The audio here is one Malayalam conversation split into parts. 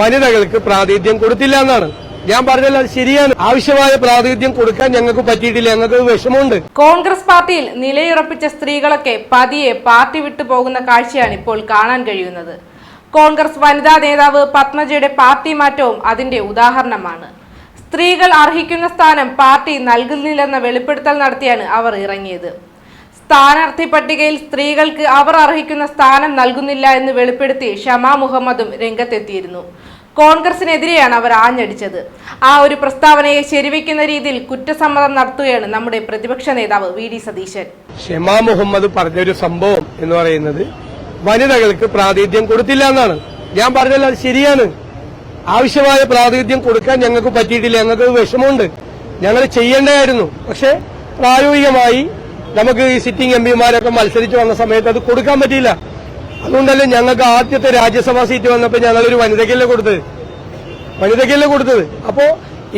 വനിതകൾക്ക് പ്രാതിനിധ്യം കൊടുത്തില്ല എന്നാണ്. ഞാൻ പറഞ്ഞല്ലോ അത് ശരിയാണ്. ആവശ്യമായ പ്രാതിനിധ്യം കൊടുക്കാൻ ഞങ്ങൾക്ക് പറ്റിയിട്ടില്ല. ഞങ്ങൾക്ക് വിഷമമുണ്ട്. കോൺഗ്രസ് പാർട്ടിയിൽ നിലയുറപ്പിച്ച സ്ത്രീകളൊക്കെ പതിയെ പാർട്ടി വിട്ടു പോകുന്ന കാഴ്ചയാണ് ഇപ്പോൾ കാണാൻ കഴിയുന്നത്. കോൺഗ്രസ് വനിതാ നേതാവ് പത്മജയുടെ പാർട്ടി മാറ്റവും അതിന്റെ ഉദാഹരണമാണ്. സ്ത്രീകൾ അർഹിക്കുന്ന സ്ഥാനം പാർട്ടി നൽകുന്നില്ലെന്ന വെളിപ്പെടുത്തൽ നടത്തിയാണ് അവർ ഇറങ്ങിയത്. സ്ഥാനാർത്ഥി പട്ടികയിൽ സ്ത്രീകൾക്ക് അവർ അർഹിക്കുന്ന സ്ഥാനം നൽകുന്നില്ല എന്ന് വെളിപ്പെടുത്തി ഷമാ മുഹമ്മദും രംഗത്തെത്തിയിരുന്നു. കോൺഗ്രസിനെതിരെയാണ് അവർ ആഞ്ഞടിച്ചത്. ആ ഒരു പ്രസ്താവനയെ ശരിവെക്കുന്ന രീതിയിൽ കുറ്റസമ്മതം നടത്തുകയാണ് നമ്മുടെ പ്രതിപക്ഷ നേതാവ് വി ഡി സതീശൻ. ഷെമാ മുഹമ്മദ് പറഞ്ഞൊരു സംഭവം എന്ന് പറയുന്നത് വനിതകൾക്ക് പ്രാതിനിധ്യം കൊടുത്തില്ല എന്നാണ്. ഞാൻ പറഞ്ഞല്ലോ അത് ശരിയാണ്. ആവശ്യമായ പ്രാതിനിധ്യം കൊടുക്കാൻ ഞങ്ങൾക്ക് പറ്റിയിട്ടില്ല. ഞങ്ങൾക്ക് വിഷമമുണ്ട്. ഞങ്ങൾ ചെയ്യേണ്ടതായിരുന്നു. പക്ഷേ പ്രായോഗികമായി നമുക്ക് ഈ സിറ്റിംഗ് എം പിമാരൊക്കെ മത്സരിച്ച് വന്ന സമയത്ത് അത് കൊടുക്കാൻ പറ്റിയില്ല. അതുകൊണ്ടല്ലേ ഞങ്ങൾക്ക് ആദ്യത്തെ രാജ്യസഭാ സീറ്റ് വന്നപ്പോൾ ഞങ്ങളൊരു വനിതയ്ക്കല്ലേ കൊടുത്തത്? വനിതയ്ക്കല്ലേ കൊടുത്തത്? അപ്പോ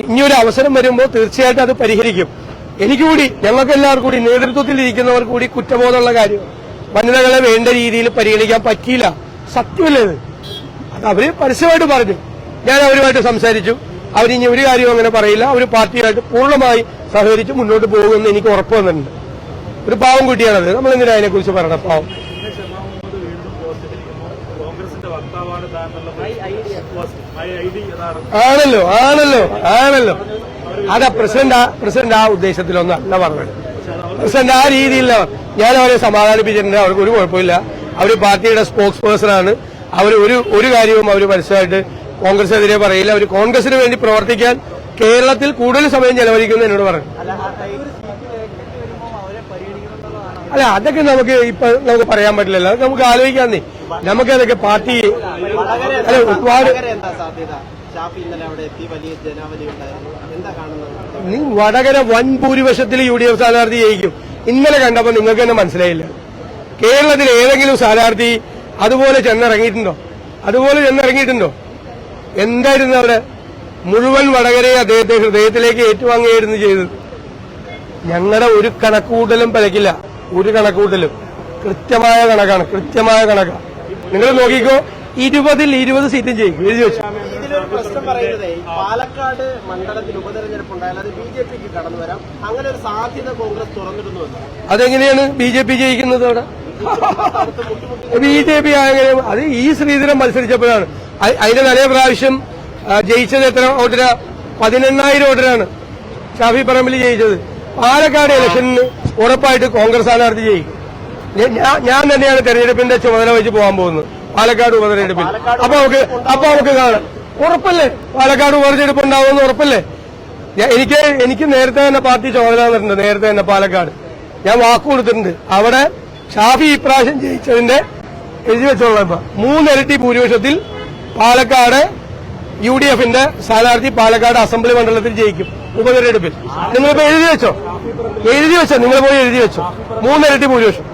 ഇനിയൊരു അവസരം വരുമ്പോൾ തീർച്ചയായിട്ടും അത് പരിഹരിക്കും. എനിക്ക് കൂടി ഞങ്ങൾക്ക് എല്ലാവർക്കും കൂടി നേതൃത്വത്തിൽ ഇരിക്കുന്നവർ കൂടി കുറ്റബോധമുള്ള കാര്യം. വനിതകളെ വേണ്ട രീതിയിൽ പരിഗണിക്കാൻ പറ്റിയില്ല. സത്യമല്ലേ അത്? അവർ പരസ്യമായിട്ട് പറഞ്ഞു. ഞാൻ അവരുമായിട്ട് സംസാരിച്ചു. അവരിനി ഒരു കാര്യവും അങ്ങനെ പറയില്ല. അവർ പാർട്ടിയായിട്ട് പൂർണമായി സഹകരിച്ച് മുന്നോട്ട് പോകുമെന്ന് എനിക്ക് ഉറപ്പ് വന്നിട്ടുണ്ട്. ഒരു പാവം കുട്ടിയാണത്. നമ്മൾ എന്തിനാ അതിനെക്കുറിച്ച് പറയണം പാവം. ആണല്ലോ ആണല്ലോ ആണല്ലോ. അതാ പ്രസിഡന്റ് പ്രസിഡന്റ് ആ ഉദ്ദേശത്തിലൊന്നല്ല പറഞ്ഞത്. പ്രസിഡന്റ് ആ രീതിയില്ല ഞാൻ അവരെ സമാധാനിപ്പിച്ചിട്ടുണ്ട്. അവർക്ക് ഒരു കുഴപ്പമില്ല. അവർ പാർട്ടിയുടെ സ്പോക്സ് പേഴ്സൺ ആണ്. അവർ ഒരു ഒരു കാര്യവും അവർ പരസ്യമായിട്ട് കോൺഗ്രസിനെതിരെ പറയില്ല. അവർ കോൺഗ്രസിന് വേണ്ടി പ്രവർത്തിക്കാൻ കേരളത്തിൽ കൂടുതൽ സമയം ചെലവഴിക്കുന്നു എന്നോട് പറഞ്ഞു. അല്ല അതൊക്കെ നമുക്ക് ഇപ്പൊ നമുക്ക് പറയാൻ പറ്റില്ലല്ലോ. അതൊക്കെ നമുക്ക് ആലോചിക്കാന്നേ നമുക്ക് അതൊക്കെ പാർട്ടി അല്ല ഒരുപാട് വടകര വൻ ഭൂരിപക്ഷത്തിൽ യു ഡി എഫ് സ്ഥാനാർത്ഥി ജയിക്കും. ഇന്നലെ കണ്ടപ്പോൾ നിങ്ങൾക്ക് തന്നെ മനസ്സിലായില്ല. കേരളത്തിൽ ഏതെങ്കിലും സ്ഥാനാർത്ഥി അതുപോലെ ചെന്നിറങ്ങിയിട്ടുണ്ടോ? അതുപോലെ ചെന്നിറങ്ങിയിട്ടുണ്ടോ? എന്തായിരുന്നു അവിടെ? മുഴുവൻ വടകരയെ അദ്ദേഹത്തെ ഹൃദയത്തിലേക്ക് ഏറ്റുവാങ്ങുകയായിരുന്നു ചെയ്തത്. ഞങ്ങളുടെ ഒരു കണക്കുകൂട്ടലും പിഴക്കില്ല ഒരു കണക്കൂട്ടലും. കൃത്യമായ കണക്കാണ് കൃത്യമായ കണക്കാണ് നിങ്ങൾ നോക്കിക്കോ ഇരുപതിൽ ഇരുപത് സീറ്റും ജയിക്കും എഴുതി വെച്ചു. ഇതിലൊരു പ്രശ്നം പറയുന്നത് പാലക്കാട് മണ്ഡലത്തിൽ ഉപതെരഞ്ഞെടുപ്പ് ഉണ്ടായാൽ അത് ബി ജെ പിക്ക് കടന്നു വരാം. അങ്ങനെ ഒരു സാധ്യത കോൺഗ്രസ് തുറന്നിരുന്നു അതെങ്ങനെയാണ് ബി ജെ പി ജയിക്കുന്നത് അവിടെ? ബി ജെ പി അങ്ങനെ അത് ഈ ശ്രീധരൻ മത്സരിച്ചപ്പോഴാണ്. അതിന്റെ തലേ പ്രാവശ്യം ജയിച്ചത് എത്ര വോട്ടിനാ പതിനെണ്ണായിരം വോട്ടിനാണ് ഷാഫി പറമ്പിൽ ജയിച്ചത്. പാലക്കാട് ഇലക്ഷനിൽ ഉറപ്പായിട്ട് കോൺഗ്രസ് സ്ഥാനാർത്ഥി ജയിക്കും ഞ- ഞാൻ തന്നെയാണ് തെരഞ്ഞെടുപ്പിന്റെ ചുമതല വെച്ച് പോകാൻ പോകുന്നത്. പാലക്കാട് ഉപതെരഞ്ഞെടുപ്പിൽ. അപ്പൊ നമുക്ക് അപ്പൊ നമുക്ക് കാണാം. ഉറപ്പല്ലേ? പാലക്കാട് ഉപതെരഞ്ഞെടുപ്പ് ഉണ്ടാവുമെന്ന് ഉറപ്പല്ലേ? എനിക്ക് എനിക്ക് നേരത്തെ തന്നെ പാർട്ടി ചുമതല തന്നിട്ടുണ്ട് നേരത്തെ തന്നെ പാലക്കാട്. ഞാൻ വാക്ക് കൊടുത്തിട്ടുണ്ട്. അവിടെ ഷാഫി ഇപ്രാവശ്യം ജയിച്ചതിന്റെ എഴുതി വെച്ചോളാം ഇപ്പൊ. മൂന്നിരട്ടി ഭൂരിപക്ഷത്തിൽ പാലക്കാട് യു ഡി എഫിന്റെ സ്ഥാനാർത്ഥി പാലക്കാട് അസംബ്ലി മണ്ഡലത്തിൽ ജയിക്കും. ഉപതെരഞ്ഞെടുപ്പിൽ നിങ്ങളിപ്പോ എഴുതി വെച്ചോ? എഴുതി വെച്ചോ? നിങ്ങൾ പോയി എഴുതി വെച്ചോ? മൂന്നിരട്ടി ഭൂരിപക്ഷം.